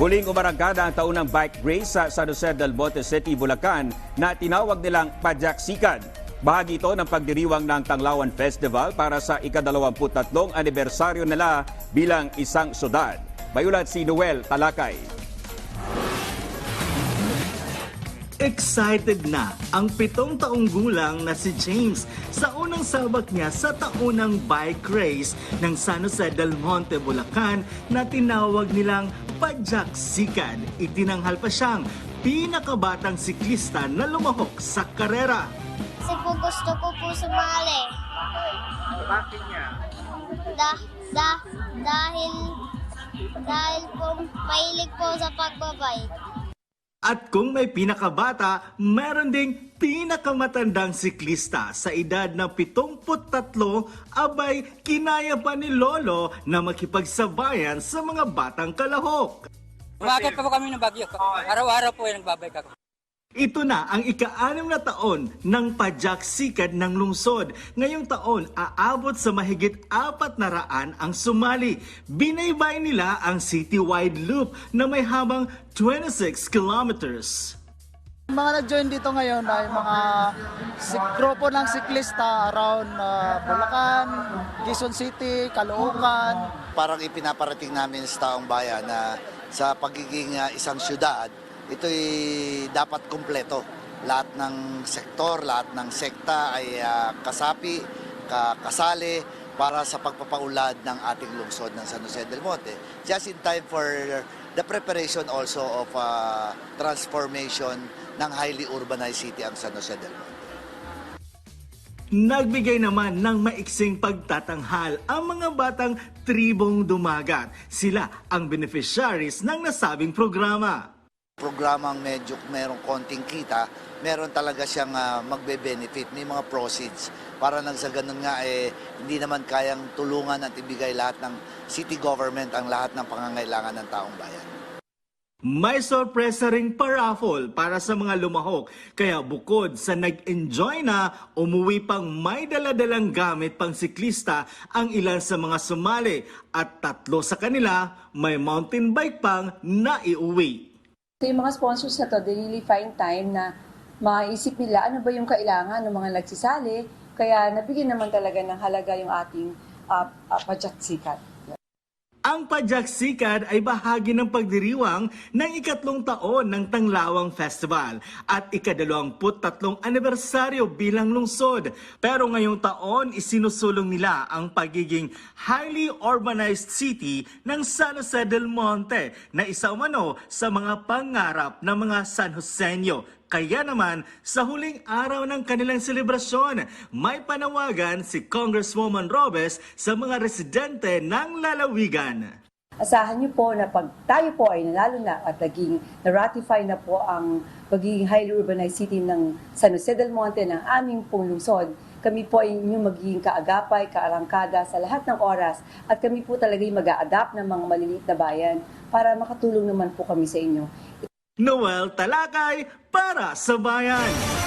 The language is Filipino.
Muling umarangkada ang taunang bike race sa San Jose del Monte City, Bulacan na tinawag nilang Pajaksikan. Bahagi ito ng pagdiriwang ng Tanglawan Festival para sa ikadalawamput-tatlong anibersaryo nila bilang isang syudad. Mayulat si Noel Talakay. Excited na ang pitong taong gulang na si James sa unang sabak niya sa taunang bike race ng San Jose del Monte, Bulacan na tinawag nilang Pajaksikan. Itinanghal pa siyang pinakabatang siklista na lumahok sa karera. Kasi po gusto ko po sumali. Bakit niya? Da, da, dahil, dahil po mahilig po sa pagbabike. At kung may pinakabata, meron ding pinakamatandang siklista sa edad na 73, abay kinaya pa ni Lolo na makipagsabayan sa mga batang kalahok. Umakit pa po kami ng Bagyo. Araw-araw po yung nagbabike ako. Ito na ang ika-anim na taon ng Pajaksikad ng lungsod. Ngayong taon, aabot sa mahigit apat na raan ang sumali. Binaybay nila ang citywide loop na may habang 26 kilometers. Mga nag-join dito ngayon ay mga si- grupo ng siklista around uh, Bulacan, Quezon City, Caloocan. parang ipinaparating namin sa taong bayan na sa pagiging ah, isang syudad, ito'y dapat kumpleto. Lahat ng sektor, lahat ng sekta ay ah, kasapi, ka- kasali para sa pagpapaulad ng ating lungsod ng San Jose del Monte. Just in time for the preparation also of ah, transformation ng highly urbanized city ang San Jose del Monte. Nagbigay naman ng maiksing pagtatanghal ang mga batang tribong dumagat. Sila ang beneficiaries ng nasabing programa. Programang medyo merong konting kita, meron talaga siyang ah, magbe-benefit, may mga proceeds. Para nang sa ganun nga, eh, hindi naman kayang tulungan at ibigay lahat ng city government ang lahat ng pangangailangan ng taong bayan. May sorpresa ring paraffle para sa mga lumahok. Kaya bukod sa nag-enjoy na, umuwi pang may daladalang gamit pang siklista ang ilan sa mga sumali at tatlo sa kanila may mountain bike pang naiuwi. So yung mga sponsors na to, they really find time na maisip nila ano ba yung kailangan ng mga nagsisali. Kaya nabigyan naman talaga ng halaga yung ating uh, uh, pajatsikat. Ang Pajaksikad ay bahagi ng pagdiriwang ng ikatlong taon ng Tanglawang Festival at ikadalawamput tatlong anibersaryo bilang lungsod. Pero ngayong taon, isinusulong nila ang pagiging highly urbanized city ng San Jose del Monte na isa umano sa mga pangarap ng mga San Joseño. Kaya naman, sa huling araw ng kanilang selebrasyon, may panawagan si Congresswoman Robes sa mga residente ng lalawigan. Asahan niyo po na pag tayo po ay nanalo na at naging na-ratify na po ang pagiging highly urbanized city ng San Jose del Monte ng aming pong lungsod, kami po ay inyong magiging kaagapay, kaarangkada sa lahat ng oras at kami po talaga mag adapt ng mga maliliit na bayan para makatulong naman po kami sa inyo. Noel Talakay para sa Bayan.